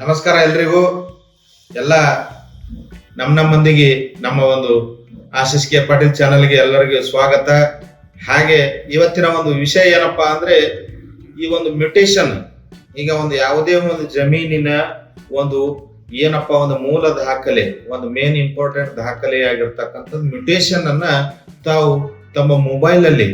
ನಮಸ್ಕಾರ ಎಲ್ರಿಗೂ. ಎಲ್ಲ ನಮ್ಮ ನಮ್ಮ ಮಂದಿಗೆ ನಮ್ಮ ಒಂದು ಆಶೀಶ್ ಕೆ ಪಾಟೀಲ್ ಚಾನಲ್ಗೆ ಎಲ್ಲರಿಗೂ ಸ್ವಾಗತ. ಹಾಗೆ ಇವತ್ತಿನ ಒಂದು ವಿಷಯ ಏನಪ್ಪಾ ಅಂದ್ರೆ ಈ ಒಂದು ಮ್ಯೂಟೇಶನ್ ಈಗ ಒಂದು ಯಾವುದೇ ಒಂದು ಜಮೀನಿನ ಒಂದು ಏನಪ್ಪಾ ಒಂದು ಮೂಲ ದಾಖಲೆ, ಒಂದು ಮೇನ್ ಇಂಪಾರ್ಟೆಂಟ್ ದಾಖಲೆ ಆಗಿರ್ತಕ್ಕಂಥದ್ದು ಮ್ಯೂಟೇಶನ್ ಅನ್ನ ತಾವು ತಮ್ಮ ಮೊಬೈಲ್ ಅಲ್ಲಿ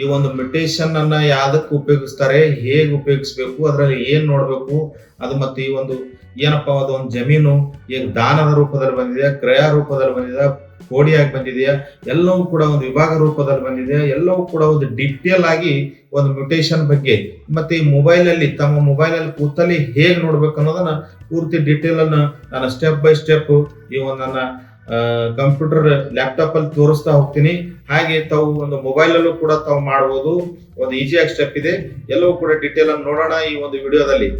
ಈ ಒಂದು ಮ್ಯುಟೇಷನ್ ಅನ್ನ ಯಾವ್ದಕ್ಕೆ ಉಪಯೋಗಿಸ್ತಾರೆ, ಹೇಗೆ ಉಪಯೋಗಿಸ್ಬೇಕು, ಅದರಲ್ಲಿ ಏನ್ ನೋಡ್ಬೇಕು, ಅದು ಮತ್ತೆ ಈ ಒಂದು ಏನಪ್ಪಾ ಒಂದು ಜಮೀನು ಈಗ ದಾನದ ರೂಪದಲ್ಲಿ ಬಂದಿದೆಯಾ ಕ್ರಯ ರೂಪದಲ್ಲಿ ಬಂದಿದೆ, ಕೋಡಿಯಾಗಿ ಬಂದಿದೆಯಾ, ಎಲ್ಲವೂ ಕೂಡ ಒಂದು ವಿಭಾಗ ರೂಪದಲ್ಲಿ ಬಂದಿದೆ, ಎಲ್ಲವೂ ಕೂಡ ಒಂದು ಡಿಟೇಲ್ ಆಗಿ ಒಂದು ಮ್ಯೂಟೇಶನ್ ಬಗ್ಗೆ. ಮತ್ತೆ ಈ ಮೊಬೈಲ್ ಅಲ್ಲಿ, ತಮ್ಮ ಮೊಬೈಲ್ ಅಲ್ಲಿ ಕೂತಲ್ಲಿ ಹೇಗೆ ನೋಡ್ಬೇಕು ಅನ್ನೋದನ್ನ ಪೂರ್ತಿ ಡಿಟೇಲ್ ಅನ್ನ ನಾನು ಸ್ಟೆಪ್ ಬೈ ಸ್ಟೆಪ್ ಈ ಒಂದನ್ನ ಕಂಪ್ಯೂಟರ್ ಲ್ಯಾಪ್ಟಾಪ್ ಅಲ್ಲಿ ತೋರಿಸ್ತಾ ಹೋಗ್ತೀನಿ. ಹಾಗೆ ತಾವು ಒಂದು ಮೊಬೈಲ್ ಅಲ್ಲೂ ಕೂಡ ತಾವು ಮಾಡಬಹುದು ಒಂದು ಈಸಿಯಾಗಿ ಸ್ಟೆಪ್ ಇದೆ. ಎಲ್ಲವೂ ಕೂಡ ಡೀಟೇಲ್ ಅನ್ನು ನೋಡೋಣ ಈ ಒಂದು ವಿಡಿಯೋದಲ್ಲಿ.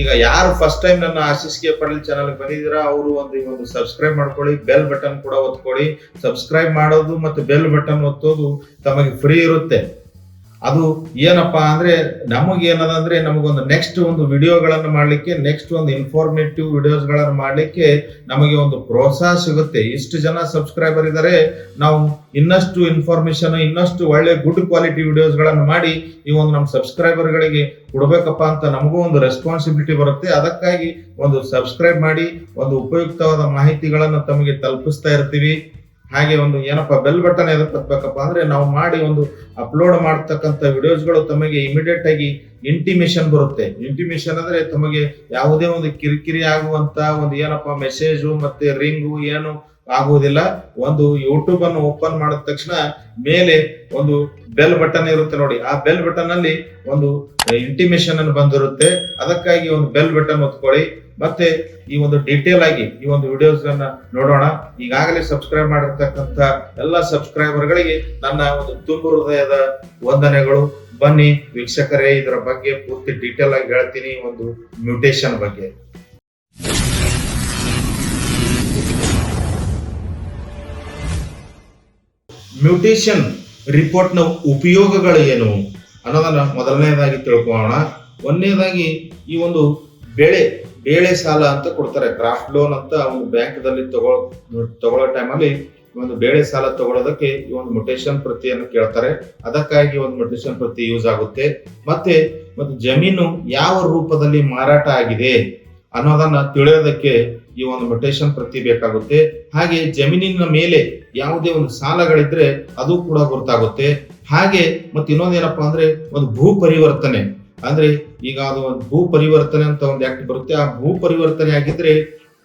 ಈಗ ಯಾರು ಫಸ್ಟ್ ಟೈಮ್ ನನ್ನ ಆಶೀಸ್ ಕೆ ಪಟೇಲ್ ಚಾನಲ್ ಬಂದಿದ್ದೀರಾ, ಅವರು ಒಂದು, ಈ ಒಂದು ಸಬ್ಸ್ಕ್ರೈಬ್ ಮಾಡ್ಕೊಳ್ಳಿ. ಬೆಲ್ ಬಟನ್ ಕೂಡ ಒತ್ಕೊಳ್ಳಿ. ಸಬ್ಸ್ಕ್ರೈಬ್ ಮಾಡೋದು ಮತ್ತು ಬೆಲ್ ಬಟನ್ ಒತ್ತೋದು ತಮಗೆ ಫ್ರೀ ಇರುತ್ತೆ. ಅದು ಏನಪ್ಪಾ ಅಂದ್ರೆ ನಮಗೆ ಏನದಂದ್ರೆ ನಮಗೊಂದು ನೆಕ್ಸ್ಟ್ ಒಂದು ವಿಡಿಯೋಗಳನ್ನು ಮಾಡ್ಲಿಕ್ಕೆ ನೆಕ್ಸ್ಟ್ ಒಂದು ಇನ್ಫಾರ್ಮೇಟಿವ್ ವಿಡಿಯೋಸ್ ಮಾಡಲಿಕ್ಕೆ ನಮಗೆ ಒಂದು ಪ್ರೋತ್ಸಾಹ ಸಿಗುತ್ತೆ. ಇಷ್ಟು ಜನ ಸಬ್ಸ್ಕ್ರೈಬರ್ ಇದ್ದಾರೆ ನಾವು ಇನ್ನಷ್ಟು ಇನ್ಫಾರ್ಮೇಶನ್ ಇನ್ನಷ್ಟು ಒಳ್ಳೆ ಗುಡ್ ಕ್ವಾಲಿಟಿ ವಿಡಿಯೋಸ್ಗಳನ್ನು ಮಾಡಿ ಈ ಒಂದು ನಮ್ಮ ಸಬ್ಸ್ಕ್ರೈಬರ್ ಗಳಿಗೆ ಕೊಡ್ಬೇಕಪ್ಪ ಅಂತ ನಮಗೂ ಒಂದು ರೆಸ್ಪಾನ್ಸಿಬಿಲಿಟಿ ಬರುತ್ತೆ. ಅದಕ್ಕಾಗಿ ಒಂದು ಸಬ್ಸ್ಕ್ರೈಬ್ ಮಾಡಿ, ಒಂದು ಉಪಯುಕ್ತವಾದ ಮಾಹಿತಿಗಳನ್ನು ತಮಗೆ ತಲುಪಿಸ್ತಾ ಇರ್ತೀವಿ. ಹಾಗೆ ಒಂದು ಏನಪ್ಪ ಬೆಲ್ ಬಟನ್ ಎದಕ್ಕೆ ಹತ್ಬೇಕಪ್ಪ ಅಂದ್ರೆ ನಾವು ಮಾಡಿ ಒಂದು ಅಪ್ಲೋಡ್ ಮಾಡ್ತಕ್ಕಂಥ ವಿಡಿಯೋಸ್ಗಳು ತಮಗೆ ಇಮಿಡಿಯೇಟ್ ಆಗಿ ಇಂಟಿಮೇಷನ್ ಬರುತ್ತೆ. ಇಂಟಿಮೇಷನ್ ಅಂದ್ರೆ ತಮಗೆ ಯಾವುದೇ ಒಂದು ಕಿರಿಕಿರಿ ಆಗುವಂತ ಒಂದು ಏನಪ್ಪ ಮೆಸೇಜು ಮತ್ತೆ ರಿಂಗು ಏನು ಆಗುವುದಿಲ್ಲ. ಒಂದು ಯೂಟ್ಯೂಬ್ ಅನ್ನು ಓಪನ್ ಮಾಡಿದ ತಕ್ಷಣ ಮೇಲೆ ಒಂದು ಬೆಲ್ ಬಟನ್ ಇರುತ್ತೆ ನೋಡಿ. ಆ ಬೆಲ್ ಬಟನ್ ಅಲ್ಲಿ ಒಂದು ಇಂಟಿಮೇಶನ್ ಅನ್ನು ಬಂದಿರುತ್ತೆ. ಅದಕ್ಕಾಗಿ ಒಂದು ಬೆಲ್ ಬಟನ್ ಒತ್ಕೊಳ್ಳಿ. ಮತ್ತೆ ಈ ಒಂದು ಡೀಟೇಲ್ ಆಗಿ ಈ ಒಂದು ವಿಡಿಯೋಸ್ ಅನ್ನ ನೋಡೋಣ. ಈಗಾಗಲೇ ಸಬ್ಸ್ಕ್ರೈಬ್ ಮಾಡಿರ್ತಕ್ಕಂಥ ಎಲ್ಲ ಸಬ್ಸ್ಕ್ರೈಬರ್ಗಳಿಗೆ ನನ್ನ ಒಂದು ತುಂಬು ಹೃದಯದ ವಂದನೆಗಳು. ಬನ್ನಿ ವೀಕ್ಷಕರೇ, ಇದರ ಬಗ್ಗೆ ಪೂರ್ತಿ ಡೀಟೇಲ್ ಆಗಿ ಹೇಳ್ತೀನಿ. ಒಂದು ಮ್ಯೂಟೇಶನ್ ಬಗ್ಗೆ. ಮ್ಯೂಟೇಶನ್ ರಿಪೋರ್ಟ್ನ ಉಪಯೋಗಗಳು ಏನು ಅನ್ನೋದನ್ನ ಮೊದಲನೇದಾಗಿ ತಿಳ್ಕೊಳ್ಳೋಣ. ಒಂದನೇದಾಗಿ ಈ ಒಂದು ಬೆಳೆ, ಬೇಳೆ ಸಾಲ ಅಂತ ಕೊಡ್ತಾರೆ. ಕ್ರಾಫ್ಟ್ ಲೋನ್ ಅಂತ ಒಂದು ಬ್ಯಾಂಕ್ದಲ್ಲಿ ತಗೋ ತಗೊಳ್ಳೋ ಟೈಮಲ್ಲಿ ಒಂದು ಬೇಳೆ ಸಾಲ ತಗೊಳ್ಳೋದಕ್ಕೆ ಈ ಒಂದು ಮೊಟೇಶನ್ ಪ್ರತಿಯನ್ನು ಕೇಳ್ತಾರೆ. ಅದಕ್ಕಾಗಿ ಒಂದು ಮೊಟೇಷನ್ ಪ್ರತಿ ಯೂಸ್ ಆಗುತ್ತೆ. ಮತ್ತೆ, ಮತ್ತು ಜಮೀನು ಯಾವ ರೂಪದಲ್ಲಿ ಮಾರಾಟ ಆಗಿದೆ ಅನ್ನೋದನ್ನ ತಿಳಿಯೋದಕ್ಕೆ ಈ ಒಂದು ಮುಟೇಶನ್ ಪ್ರತಿ ಬೇಕಾಗುತ್ತೆ. ಹಾಗೆ ಜಮೀನಿನ ಮೇಲೆ ಯಾವುದೇ ಒಂದು ಸಾಲಗಳಿದ್ರೆ ಅದು ಕೂಡ ಗೊತ್ತಾಗುತ್ತೆ ಹಾಗೆ ಮತ್ತೆ ಇನ್ನೊಂದೇನಪ್ಪಾ ಅಂದ್ರೆ ಒಂದು ಭೂ ಪರಿವರ್ತನೆ. ಅಂದ್ರೆ ಈಗ ಅದು ಒಂದು ಭೂ ಪರಿವರ್ತನೆ ಅಂತ ಒಂದು ಆಕ್ಟ್ ಬರುತ್ತೆ. ಆ ಭೂ ಪರಿವರ್ತನೆ ಆಗಿದ್ರೆ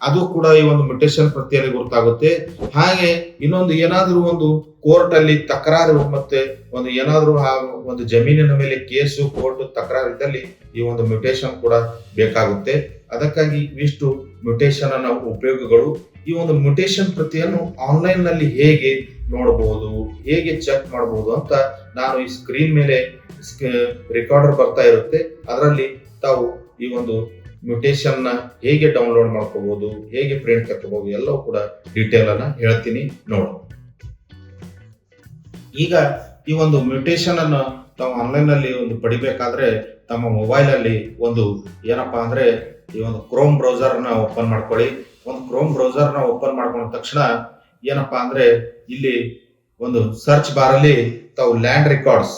ಅದು ಕೂಡ ಈ ಒಂದು ಮೆಟೇಷನ್ ಪ್ರತಿಯಲ್ಲಿ ಗೊತ್ತಾಗುತ್ತೆ ಹಾಗೆ ಇನ್ನೊಂದು ಏನಾದ್ರೂ ಒಂದು ಕೋರ್ಟ್ ಅಲ್ಲಿ ತಕರಾರು ಮತ್ತೆ ಒಂದು ಏನಾದ್ರೂ ಆ ಒಂದು ಜಮೀನಿನ ಮೇಲೆ ಕೇಸು, ಕೋರ್ಟ್ ತಕರಾರು ಇದ್ದಲ್ಲಿ ಈ ಒಂದು ಮ್ಯುಟೇಷನ್ ಕೂಡ ಬೇಕಾಗುತ್ತೆ. ಅದಕ್ಕಾಗಿ ಇವಿಷ್ಟು ಮ್ಯೂಟೇಶನ್ ಅನ್ನ ಉಪಯೋಗಗಳು, ಈ ಒಂದು ಮ್ಯೂಟೇಶನ್ ಪ್ರತಿಯನ್ನು ಆನ್ಲೈನ್ನಲ್ಲಿ ಹೇಗೆ ನೋಡಬಹುದು ಹೇಗೆ ಚೆಕ್ ಮಾಡಬಹುದು ಅಂತ ನಾನು ಈ ಸ್ಕ್ರೀನ್ ಮೇಲೆ ರೆಕಾರ್ಡರ್ ಬರ್ತಾ ಇರುತ್ತೆ. ಅದರಲ್ಲಿ ತಾವು ಈ ಒಂದು ಮ್ಯೂಟೇಶನ್ನ ಹೇಗೆ ಡೌನ್ಲೋಡ್ ಮಾಡ್ಕೋಬಹುದು ಹೇಗೆ ಪ್ರಿಂಟ್ ತಕ್ಕೋಬಹುದು ಎಲ್ಲವೂ ಕೂಡ ಡೀಟೇಲ್ ಅನ್ನ ಹೇಳ್ತೀನಿ ನೋಡು. ಈಗ ಈ ಒಂದು ಮ್ಯೂಟೇಶನ್ ಅನ್ನು ತಾವು ಆನ್ಲೈನ್ನಲ್ಲಿ ಒಂದು ಪಡಿಬೇಕಾದ್ರೆ, ತಮ್ಮ ಮೊಬೈಲ್ ಅಲ್ಲಿ ಒಂದು ಏನಪ್ಪಾ ಅಂದ್ರೆ ಈ ಒಂದು ಕ್ರೋಮ್ ಬ್ರೌಸರ್ನ ಓಪನ್ ಮಾಡ್ಕೊಳ್ಳಿ. ಒಂದು ಕ್ರೋಮ್ ಬ್ರೌಸರ್ನ ಓಪನ್ ಮಾಡ್ಕೊಂಡ ತಕ್ಷಣ ಏನಪ್ಪಾ ಅಂದ್ರೆ ಇಲ್ಲಿ ಒಂದು ಸರ್ಚ್ ಬಾರ್ ಅಲ್ಲಿ ತಾವು land records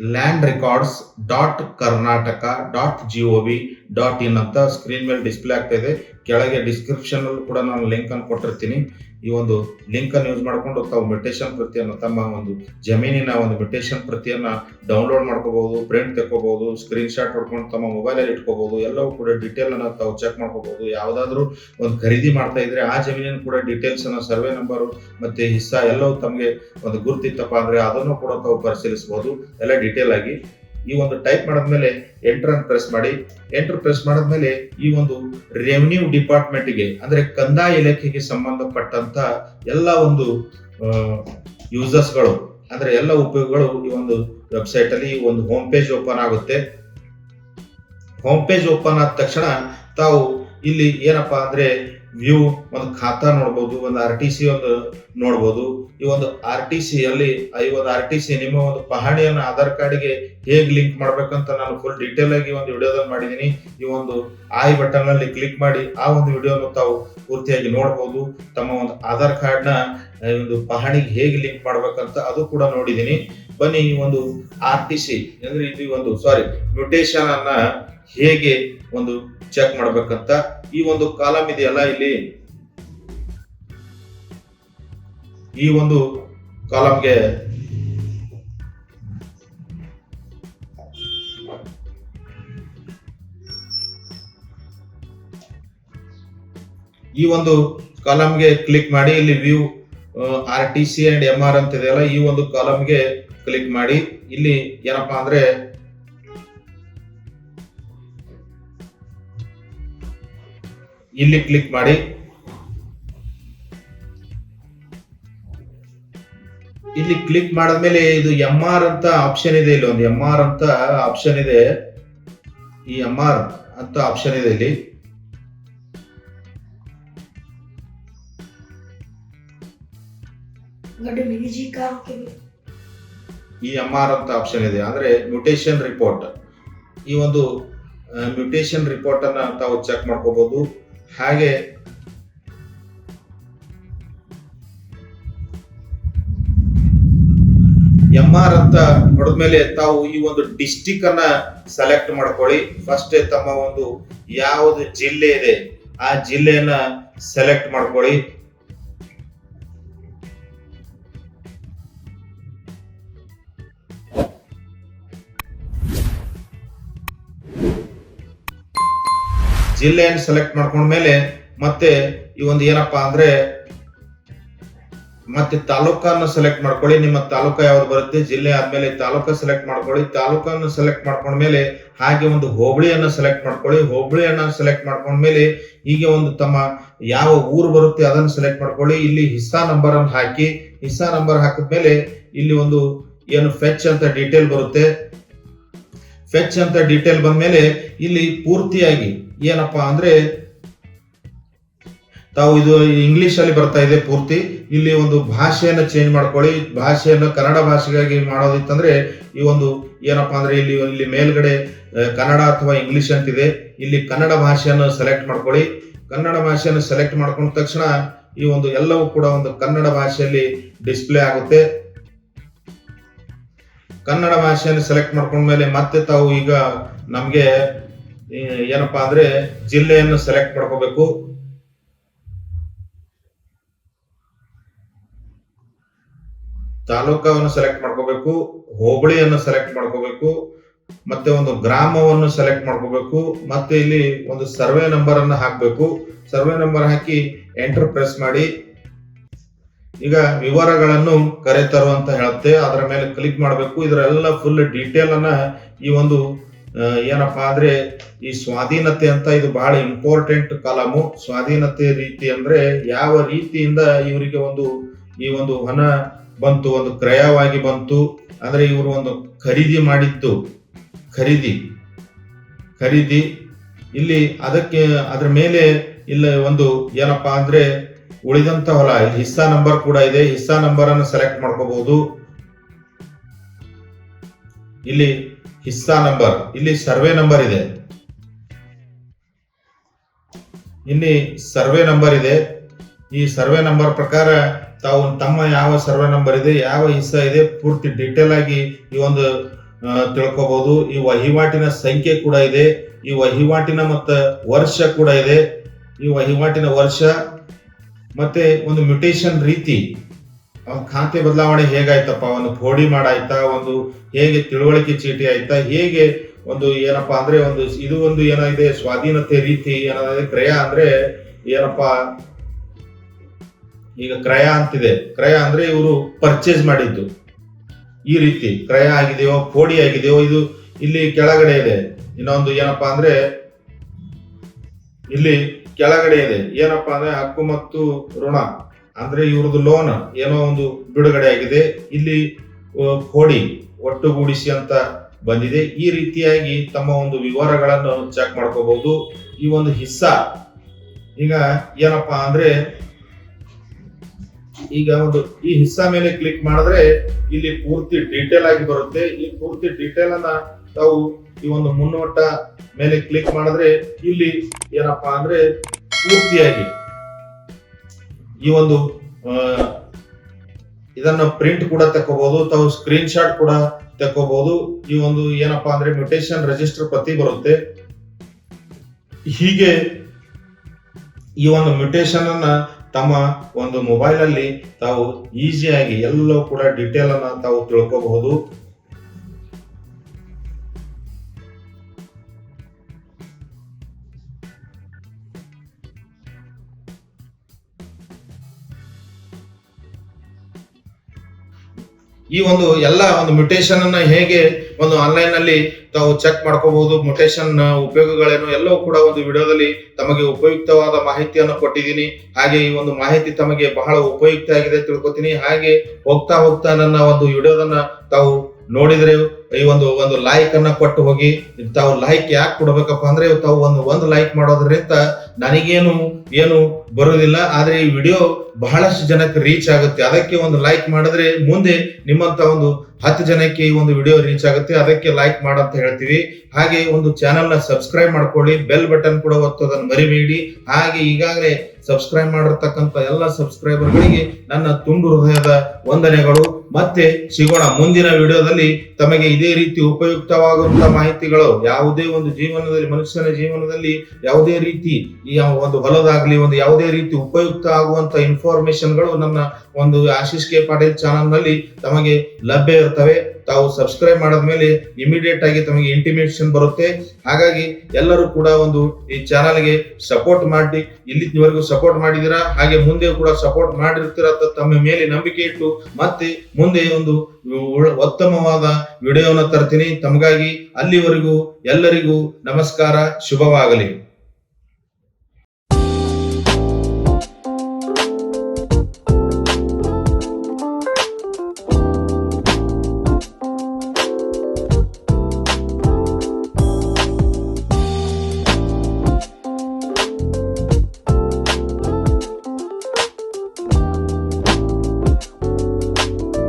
land records dot Karnataka dot G O V dot in ಅಂತ ಸ್ಕ್ರೀನ್ ಮೇಲೆ ಡಿಸ್ಪ್ಲೇ ಆಗ್ತಾ ಇದೆ. ಕೆಳಗೆ ಡಿಸ್ಕ್ರಿಪ್ಷನ್ ಕೂಡ ನಾನು ಲಿಂಕ್ ಅನ್ನು ಕೊಟ್ಟಿರ್ತೀನಿ. ಈ ಒಂದು ಲಿಂಕ್ ಅನ್ನು ಯೂಸ್ ಮಾಡಿಕೊಂಡು ತಾವು ಮೆಡಿಟೇಷನ್ ಪ್ರತಿಯನ್ನು, ತಮ್ಮ ಒಂದು ಜಮೀನಿನ ಒಂದು ಮೆಡಿಟೇಷನ್ ಪ್ರತಿಯನ್ನ ಡೌನ್ಲೋಡ್ ಮಾಡ್ಕೋಬಹುದು ಪ್ರಿಂಟ್ ತೆಕ್ಕೋಬಹುದು ಸ್ಕ್ರೀನ್ ಶಾಟ್ ಹೊಡ್ಕೊಂಡು ತಮ್ಮ ಮೊಬೈಲ್ ಅಲ್ಲಿ ಇಟ್ಕೋಬಹುದು, ಎಲ್ಲವೂ ಕೂಡ ಡೀಟೇಲ್ ಅನ್ನ ತಾವು ಚೆಕ್ ಮಾಡ್ಕೋಬಹುದು. ಯಾವ್ದಾದ್ರು ಒಂದು ಖರೀದಿ ಮಾಡ್ತಾ ಇದ್ರೆ ಆ ಜಮೀನಿನ ಕೂಡ ಡೀಟೇಲ್ಸ್ ಅನ್ನ ಸರ್ವೆ ನಂಬರ್ ಮತ್ತೆ ಹಿಸ್ಸಾ ಎಲ್ಲವೂ ತಮಗೆ ಒಂದು ಗುರುತಿತ್ತಪ್ಪ ಅಂದ್ರೆ ಅದನ್ನು ಕೂಡ ತಾವು ಪರಿಶೀಲಿಸಬಹುದು. ಎಲ್ಲ ಡೀಟೇಲ್ ಆಗಿ. ಈ ಒಂದು ಟೈಪ್ ಮಾಡಿದ್ಮೇಲೆ ಎಂಟರ್ ಅನ್ನು ಪ್ರೆಸ್ ಮಾಡಿ. ಎಂಟರ್ ಪ್ರೆಸ್ ಮಾಡಿದ್ಮೇಲೆ ಈ ಒಂದು ರೆವಿನ್ಯೂ ಡಿಪಾರ್ಟ್ಮೆಂಟ್ಗೆ ಅಂದ್ರೆ ಕಂದಾಯ ಇಲಾಖೆಗೆ ಸಂಬಂಧಪಟ್ಟಂತ ಎಲ್ಲ ಒಂದು ಯೂಸರ್ಸ್ಗಳು ಅಂದ್ರೆ ಎಲ್ಲ ಉಪಯೋಗಗಳು ಈ ಒಂದು ವೆಬ್ಸೈಟ್ ಅಲ್ಲಿ ಒಂದು ಹೋಮ್ ಪೇಜ್ ಓಪನ್ ಆಗುತ್ತೆ. ಹೋಮ್ ಪೇಜ್ ಓಪನ್ ಆದ ತಕ್ಷಣ ತಾವು ಇಲ್ಲಿ ಏನಪ್ಪಾ ಅಂದ್ರೆ ವ್ಯೂ ಒಂದು ಖಾತಾ ನೋಡ್ಬೋದು, ಒಂದು ಆರ್ ಟಿ ಸಿ ಒಂದು ನೋಡ್ಬೋದು. ಈ ಒಂದು ಆರ್ ಟಿ ಸಿ ಅಲ್ಲಿ ಈ ಒಂದು ಆರ್ ಟಿ ಸಿ ನಿಮ್ಮ ಒಂದು ಪಹಣಿಯನ್ನು ಆಧಾರ್ ಕಾರ್ಡ್ಗೆ ಹೇಗೆ ಲಿಂಕ್ ಮಾಡ್ಬೇಕಂತ ನಾನು ಫುಲ್ ಡೀಟೇಲ್ ಆಗಿ ಒಂದು ವಿಡಿಯೋದಲ್ಲಿ ಮಾಡಿದ್ದೀನಿ. ಈ ಒಂದು ಐ ಬಟನ್ ಅಲ್ಲಿ ಕ್ಲಿಕ್ ಮಾಡಿ ಆ ಒಂದು ವಿಡಿಯೋನ ತಾವು ಪೂರ್ತಿಯಾಗಿ ನೋಡಬಹುದು ತಮ್ಮ ಒಂದು ಆಧಾರ್ ಕಾರ್ಡ್ನ ಈ ಒಂದು ಪಹಣಿಗೆ ಹೇಗೆ ಲಿಂಕ್ ಮಾಡ್ಬೇಕಂತ ಅದು ಕೂಡ ನೋಡಿದ್ದೀನಿ. ಬನ್ನಿ ಈ ಒಂದು ಆರ್ ಟಿ ಸಿ ಅಂದ್ರೆ ಇದು ಒಂದು ಸಾರಿ ಮ್ಯೂಟೇಶನ್ ಅನ್ನ ಹೇಗೆ ಒಂದು ಚೆಕ್ ಮಾಡ್ಬೇಕಂತ. ಈ ಒಂದು ಕಾಲಮ್ ಇದೆಯಲ್ಲ ಇಲ್ಲಿ? ಈ ಒಂದು ಕಾಲಮ್ಗೆ ಈ ಒಂದು ಕಾಲಮ್ಗೆ ಕ್ಲಿಕ್ ಮಾಡಿ, ಇಲ್ಲಿ view R T C and M R ಅಂತ ಇದೆಯಲ್ಲ ಈ ಒಂದು ಕಾಲಮ್ಗೆ ಕ್ಲಿಕ್ ಮಾಡಿ. ಇಲ್ಲಿ ಏನಪ್ಪಾ ಅಂದ್ರೆ, ಇಲ್ಲಿ ಕ್ಲಿಕ್ ಮಾಡಿ. ಇಲ್ಲಿ ಕ್ಲಿಕ್ ಮಾಡಿದ್ಮೇಲೆ ಇದು ಎಂ ಆರ್ ಅಂತ ಆಪ್ಷನ್ ಇದೆ ಇಲ್ಲಿ ಒಂದು ಎಂ ಆರ್ ಅಂತ ಆಪ್ಷನ್ ಇದೆ. ಈ ಎಂ ಆರ್ ಅಂತ ಆಪ್ಷನ್ ಇದೆ ಇಲ್ಲಿ. ಈ ಎಂ ಆರ್ ಅಂತ ಆಪ್ಷನ್ ಇದೆ. ಅಂದ್ರೆ ಮ್ಯೂಟೇಶನ್ ರಿಪೋರ್ಟ್ ಈ ಒಂದು ಮ್ಯೂಟೇಶನ್ ರಿಪೋರ್ಟ್ ಅನ್ನ ತಾವು ಚೆಕ್ ಮಾಡ್ಕೋಬಹುದು ಹಾಗೆ ಎಂ ಆರ್ ಅಂತ ಹೊಡೆದ್ಮೇಲೆ ತಾವು ಈ ಒಂದು ಡಿಸ್ಟಿಕ್ ಅನ್ನ ಸೆಲೆಕ್ಟ್ ಮಾಡ್ಕೊಳ್ಳಿ. ಫಸ್ಟ್ ತಮ್ಮ ಒಂದು ಯಾವುದು ಜಿಲ್ಲೆ ಇದೆ, ಆ ಜಿಲ್ಲೆಯನ್ನ ಸೆಲೆಕ್ಟ್ ಮಾಡ್ಕೊಳ್ಳಿ. ಜಿಲ್ಲೆಯನ್ನು ಸೆಲೆಕ್ಟ್ ಮಾಡ್ಕೊಂಡ್ಮೇಲೆ ಮತ್ತೆ ಈ ಒಂದು ಏನಪ್ಪಾ ಅಂದ್ರೆ ಮತ್ತೆ ತಾಲೂಕನ್ನು ಸೆಲೆಕ್ಟ್ ಮಾಡ್ಕೊಳ್ಳಿ. ನಿಮ್ಮ ತಾಲೂಕ ಯಾವ್ದು ಬರುತ್ತೆ? ಜಿಲ್ಲೆ ಆದ್ಮೇಲೆ ತಾಲೂಕ ಸೆಲೆಕ್ಟ್ ಮಾಡ್ಕೊಳ್ಳಿ. ತಾಲೂಕನ್ನು ಸೆಲೆಕ್ಟ್ ಮಾಡ್ಕೊಂಡ್ಮೇಲೆ ಹಾಗೆ ಒಂದು ಹೋಬಳಿಯನ್ನು ಸೆಲೆಕ್ಟ್ ಮಾಡ್ಕೊಳ್ಳಿ. ಹೋಬಳಿಯನ್ನು ಸೆಲೆಕ್ಟ್ ಮಾಡ್ಕೊಂಡ್ಮೇಲೆ ಹೀಗೆ ಒಂದು ತಮ್ಮ ಯಾವ ಊರು ಬರುತ್ತೆ ಅದನ್ನು ಸೆಲೆಕ್ಟ್ ಮಾಡ್ಕೊಳ್ಳಿ. ಇಲ್ಲಿ ಹಿಸ್ಸಾ ನಂಬರ್ ಅನ್ನು ಹಾಕಿ. ಹಿಸ್ಸಾ ನಂಬರ್ ಹಾಕಿದ್ಮೇಲೆ ಇಲ್ಲಿ ಒಂದು ಏನು ಫೆಚ್ ಅಂತ ಡೀಟೇಲ್ ಬರುತ್ತೆ. ಫೆಚ್ ಅಂತ ಡೀಟೇಲ್ ಬಂದ್ಮೇಲೆ ಇಲ್ಲಿ ಪೂರ್ತಿಯಾಗಿ ಏನಪ್ಪಾ ಅಂದ್ರೆ ತಾವು ಇದು ಇಂಗ್ಲಿಷ್ ಅಲ್ಲಿ ಬರ್ತಾ ಇದೆ ಪೂರ್ತಿ. ಇಲ್ಲಿ ಒಂದು ಭಾಷೆಯನ್ನು ಚೇಂಜ್ ಮಾಡ್ಕೊಳ್ಳಿ. ಭಾಷೆಯನ್ನು ಕನ್ನಡ ಭಾಷೆಗಾಗಿ ಮಾಡೋದಿತ್ತಂದ್ರೆ ಈ ಒಂದು ಏನಪ್ಪಾ ಅಂದ್ರೆ ಇಲ್ಲಿ ಇಲ್ಲಿ ಮೇಲ್ಗಡೆ ಕನ್ನಡ ಅಥವಾ ಇಂಗ್ಲಿಷ್ ಅಂತಿದೆ. ಇಲ್ಲಿ ಕನ್ನಡ ಭಾಷೆಯನ್ನು ಸೆಲೆಕ್ಟ್ ಮಾಡ್ಕೊಳ್ಳಿ. ಕನ್ನಡ ಭಾಷೆಯನ್ನು ಸೆಲೆಕ್ಟ್ ಮಾಡ್ಕೊಂಡ ತಕ್ಷಣ ಈ ಒಂದು ಎಲ್ಲವೂ ಕೂಡ ಒಂದು ಕನ್ನಡ ಭಾಷೆಯಲ್ಲಿ ಡಿಸ್ಪ್ಲೇ ಆಗುತ್ತೆ. ಕನ್ನಡ ಭಾಷೆಯನ್ನು ಸೆಲೆಕ್ಟ್ ಮಾಡ್ಕೊಂಡ್ಮೇಲೆ ಮತ್ತೆ ತಾವು ಈಗ ನಮಗೆ ಏನಪ್ಪಾ ಅಂದ್ರೆ ಜಿಲ್ಲೆಯನ್ನು ಸೆಲೆಕ್ಟ್ ಮಾಡ್ಕೋಬೇಕು. ತಾಲೂಕವನ್ನು ಸೆಲೆಕ್ಟ್ ಮಾಡ್ಕೋಬೇಕು, ಹೋಬಳಿಯನ್ನು ಸೆಲೆಕ್ಟ್ ಮಾಡ್ಕೋಬೇಕು, ಮತ್ತೆ ಒಂದು ಗ್ರಾಮವನ್ನು ಸೆಲೆಕ್ಟ್ ಮಾಡ್ಕೋಬೇಕು, ಮತ್ತೆ ಇಲ್ಲಿ ಒಂದು ಸರ್ವೆ ನಂಬರ್ ಅನ್ನು ಹಾಕಬೇಕು. ಸರ್ವೆ ನಂಬರ್ ಹಾಕಿ ಎಂಟರ್ ಪ್ರೆಸ್ ಮಾಡಿ. ಈಗ ವಿವರಗಳನ್ನು ಕರೆತರು ಅಂತ ಹೇಳುತ್ತೆ. ಅದರ ಮೇಲೆ ಕ್ಲಿಕ್ ಮಾಡಬೇಕು. ಇದರೆಲ್ಲ ಫುಲ್ ಡೀಟೇಲ್ ಅನ್ನ ಈ ಒಂದು ಏನಪ್ಪ ಅಂದ್ರೆ ಈ ಸ್ವಾಧೀನತೆ ಅಂತ ಇದು ಬಹಳ ಇಂಪಾರ್ಟೆಂಟ್ ಕಾಲಮು ಸ್ವಾಧೀನತೆ ರೀತಿ ಅಂದ್ರೆ ಯಾವ ರೀತಿಯಿಂದ ಇವರಿಗೆ ಒಂದು ಈ ಒಂದು ಹಣ ಬಂತು, ಒಂದು ಕ್ರಯವಾಗಿ ಬಂತು. ಅಂದ್ರೆ ಇವರು ಒಂದು ಖರೀದಿ ಮಾಡಿದ್ದು. ಖರೀದಿ. ಖರೀದಿ. ಇಲ್ಲಿ ಅದಕ್ಕೆ, ಅದರ ಮೇಲೆ ಇಲ್ಲ, ಒಂದು ಏನಪ್ಪಾ ಅಂದ್ರೆ ಉಳಿದಂತ ಹೊಲ. ಇಲ್ಲಿ ಹಿಸ್ಸಾ ನಂಬರ್ ಕೂಡ ಇದೆ. ಹಿಸ್ಸಾ ನಂಬರ್ ಅನ್ನು ಸೆಲೆಕ್ಟ್ ಮಾಡ್ಕೋಬಹುದು. ಇಲ್ಲಿ ಹಿಸ್ಸಾ ನಂಬರ್ ಇಲ್ಲಿ ಸರ್ವೆ ನಂಬರ್ ಇದೆ. ಇಲ್ಲಿ ಸರ್ವೆ ನಂಬರ್ ಇದೆ. ಈ ಸರ್ವೆ ನಂಬರ್ ಪ್ರಕಾರ ತಾವು ತಮ್ಮ ಯಾವ ಸರ್ವೆ ನಂಬರ್ ಇದೆ, ಯಾವ ಹಿಸ್ಸಾ ಇದೆ, ಪೂರ್ತಿ ಡೀಟೇಲ್ ಆಗಿ ಈ ಒಂದು ತಿಳ್ಕೋಬಹುದು ಈ ವಹಿವಾಟಿನ ಸಂಖ್ಯೆ ಕೂಡ ಇದೆ. ಈ ವಹಿವಾಟಿನ ಮತ್ತು ವರ್ಷ ಕೂಡ ಇದೆ. ಈ ವಹಿವಾಟಿನ ವರ್ಷ ಮತ್ತೆ ಒಂದು ಮ್ಯೂಟೇಶನ್ ರೀತಿ. ಖಾತೆ ಬದಲಾವಣೆ ಹೇಗಾಯ್ತಪ್ಪ? ಒಂದು ಫೋಡಿ ಮಾಡಾಯ್ತಾ? ಒಂದು ಹೇಗೆ ತಿಳುವಳಿಕೆ ಚೀಟಿ ಆಯ್ತಾ? ಹೇಗೆ ಒಂದು ಏನಪ್ಪಾ ಅಂದ್ರೆ ಒಂದು ಇದು ಒಂದು ಏನಾಗಿದೆ ಸ್ವಾಧೀನತೆ ರೀತಿ ಏನಾಗಿದೆ ಕ್ರಯ ಅಂದ್ರೆ ಏನಪ್ಪಾ ಈಗ ಕ್ರಯ ಅಂತಿದೆ. ಕ್ರಯ ಅಂದ್ರೆ ಇವರು ಪರ್ಚೇಸ್ ಮಾಡಿದ್ದು. ಈ ರೀತಿ ಕ್ರಯ ಆಗಿದೆಯೋ, ಕೋಡಿ ಆಗಿದೆಯೋ, ಇದು ಇಲ್ಲಿ ಕೆಳಗಡೆ ಇದೆ. ಇನ್ನೊಂದು ಏನಪ್ಪಾ ಅಂದ್ರೆ ಇಲ್ಲಿ ಕೆಳಗಡೆ ಇದೆ. ಏನಪ್ಪಾ ಅಂದ್ರೆ ಹಕ್ಕು ಮತ್ತು ಋಣ. ಅಂದ್ರೆ ಇವ್ರದ್ದು ಲೋನ್ ಏನೋ ಒಂದು ಬಿಡುಗಡೆ ಆಗಿದೆ. ಇಲ್ಲಿ ಕೋಡಿ ಒಟ್ಟುಗೂಡಿಸಿ ಅಂತ ಬಂದಿದೆ. ಈ ರೀತಿಯಾಗಿ ತಮ್ಮ ಒಂದು ವಿವರಗಳನ್ನು ಚೆಕ್ ಮಾಡ್ಕೋಬಹುದು. ಈ ಒಂದು ಹಿಸ್ಸಾ. ಈಗ ಏನಪ್ಪಾ ಅಂದ್ರೆ ಈಗ ಒಂದು ಈ ಹಿಸ್ಸಾ ಮೇಲೆ ಕ್ಲಿಕ್ ಮಾಡಿದ್ರೆ ಇಲ್ಲಿ ಪೂರ್ತಿ ಡೀಟೇಲ್ ಆಗಿ ಬರುತ್ತೆ. ಈ ಪೂರ್ತಿ ಡೀಟೇಲ್ ಅನ್ನ ತಾವು ಈ ಒಂದು ಮುನ್ನೋಟ ಮೇಲೆ ಕ್ಲಿಕ್ ಮಾಡಿದ್ರೆ ಇಲ್ಲಿ ಏನಪ್ಪಾ ಅಂದ್ರೆ ಪೂರ್ತಿಯಾಗಿ ಈ ಒಂದು ಇದನ್ನ ಪ್ರಿಂಟ್ ಕೂಡ ತಕೋಬಹುದು ತಾವು ಸ್ಕ್ರೀನ್ ಶಾಟ್ ಕೂಡ ತಕೋಬಹುದು ಈ ಒಂದು ಏನಪ್ಪಾ ಅಂದ್ರೆ ಮ್ಯೂಟೇಶನ್ ರಿಜಿಸ್ಟರ್ ಪ್ರತಿ ಬರುತ್ತೆ. ಹೀಗೆ ಈ ಒಂದು ಮ್ಯೂಟೇಶನ್ ಅನ್ನ ತಮ್ಮ ಒಂದು ಮೊಬೈಲ್ ಅಲ್ಲಿ ತಾವು ಈಸಿಯಾಗಿ ಎಲ್ಲವೂ ಕೂಡ ಡೀಟೇಲ್ ಅನ್ನು ತಾವು ತಿಳ್ಕೋಬಹುದು. ಈ ಒಂದು ಎಲ್ಲ ಒಂದು ಮ್ಯೂಟೇಶನ್ ಅನ್ನ ಹೇಗೆ ಒಂದು ಆನ್ಲೈನ್ನಲ್ಲಿ ತಾವು ಚೆಕ್ ಮಾಡ್ಕೋಬಹುದು. ಮೊಟೇಶನ್ ಉಪಯೋಗಗಳೇನು ಎಲ್ಲವೂ ಕೂಡ ಒಂದು ವಿಡಿಯೋದಲ್ಲಿ ತಮಗೆ ಉಪಯುಕ್ತವಾದ ಮಾಹಿತಿಯನ್ನು ಕೊಟ್ಟಿದ್ದೀನಿ. ಹಾಗೆ ಈ ಒಂದು ಮಾಹಿತಿ ತಮಗೆ ಬಹಳ ಉಪಯುಕ್ತ ಆಗಿದೆ ತಿಳ್ಕೊತೀನಿ. ಹಾಗೆ ಹೋಗ್ತಾ ಹೋಗ್ತಾ ನನ್ನ ಒಂದು ವಿಡಿಯೋದನ್ನ ತಾವು ನೋಡಿದ್ರೆ ಈ ಒಂದು ಒಂದು ಲೈಕ್ ಅನ್ನ ಕೊಟ್ಟು ಹೋಗಿ, ತಾವು ಲೈಕ್ ಯಾಕೆ ಕೊಡ್ಬೇಕಪ್ಪ ಅಂದ್ರೆ ತಾವು ಒಂದು ಒಂದು ಲೈಕ್ ಮಾಡೋದ್ರಿಂದ ನನಗೇನು, ಏನು ಬರೋದಿಲ್ಲ. ಆದ್ರೆ ಈ ವಿಡಿಯೋ ಬಹಳಷ್ಟು ಜನಕ್ಕೆ ರೀಚ್ ಆಗುತ್ತೆ. ಅದಕ್ಕೆ ಒಂದು ಲೈಕ್ ಮಾಡಿದ್ರೆ ಮುಂದೆ ನಿಮ್ಮಂತ ಒಂದು ಹತ್ತು ಜನಕ್ಕೆ ಈ ಒಂದು ವಿಡಿಯೋ ರೀಚ್ ಆಗುತ್ತೆ. ಅದಕ್ಕೆ ಲೈಕ್ ಮಾಡಂತ ಹೇಳ್ತೀವಿ. ಹಾಗೆ ಒಂದು ಚಾನೆಲ್ನ ಸಬ್ಸ್ಕ್ರೈಬ್ ಮಾಡ್ಕೊಳ್ಳಿ. ಬೆಲ್ ಬಟನ್ ಕೂಡ ಒತ್ತೋದನ್ನ ಮರಿಬೇಡಿ. ಹಾಗೆ ಈಗಾಗಲೇ ಸಬ್ಸ್ಕ್ರೈಬ್ ಮಾಡಿರ್ತಕ್ಕಂಥ ಎಲ್ಲ ಸಬ್ಸ್ಕ್ರೈಬರ್ಗಳಿಗೆ ನನ್ನ ತುಂಡು ಹೃದಯದ ವಂದನೆಗಳು. ಮತ್ತೆ ಸಿಗೋಣ ಮುಂದಿನ ವಿಡಿಯೋದಲ್ಲಿ ತಮಗೆ ಇದೇ ರೀತಿ ಉಪಯುಕ್ತವಾಗುವಂತಹ ಮಾಹಿತಿಗಳು. ಯಾವುದೇ ಒಂದು ಜೀವನದಲ್ಲಿ, ಮನುಷ್ಯನ ಜೀವನದಲ್ಲಿ ಯಾವುದೇ ರೀತಿ ಒಂದು ಹೊಲದಾಗ್ಲಿ, ಒಂದು ಯಾವುದೇ ರೀತಿ ಉಪಯುಕ್ತ ಆಗುವಂತ ಇನ್ಫಾರ್ಮೇಶನ್ಗಳು ನನ್ನ ಒಂದು ಆಶೀಶ್ ಕೆ ಪಾಟೀಲ್ ಚಾನಲ್ನಲ್ಲಿ ತಮಗೆ ಲಭ್ಯ ಇರ್ತವೆ ತಾವು ಸಬ್ಸ್ಕ್ರೈಬ್ ಮಾಡಿದ್ಮೇಲೆ ಇಮಿಡಿಯೇಟ್ ಆಗಿ ತಮಗೆ ಇಂಟಿಮೇಷನ್ ಬರುತ್ತೆ. ಹಾಗಾಗಿ ಎಲ್ಲರೂ ಕೂಡ ಒಂದು ಈ ಚಾನಲ್ಗೆ ಸಪೋರ್ಟ್ ಮಾಡಿ. ಇಲ್ಲಿವರೆಗೂ ಸಪೋರ್ಟ್ ಮಾಡಿದಿರಾ ಹಾಗೆ ಮುಂದೆ ಕೂಡ ಸಪೋರ್ಟ್ ಮಾಡಿರ್ತೀರಾ? ಅಂತ ತಮ್ಮ ಮೇಲೆ ನಂಬಿಕೆ ಇಟ್ಟು ಮತ್ತೆ ಮುಂದೆ ಒಂದು ಉತ್ತಮವಾದ ವಿಡಿಯೋನ ತರ್ತೀನಿ. ತಮಗಾಗಿ ಅಲ್ಲಿವರೆಗೂ ಎಲ್ಲರಿಗೂ ನಮಸ್ಕಾರ. ಶುಭವಾಗಲಿ.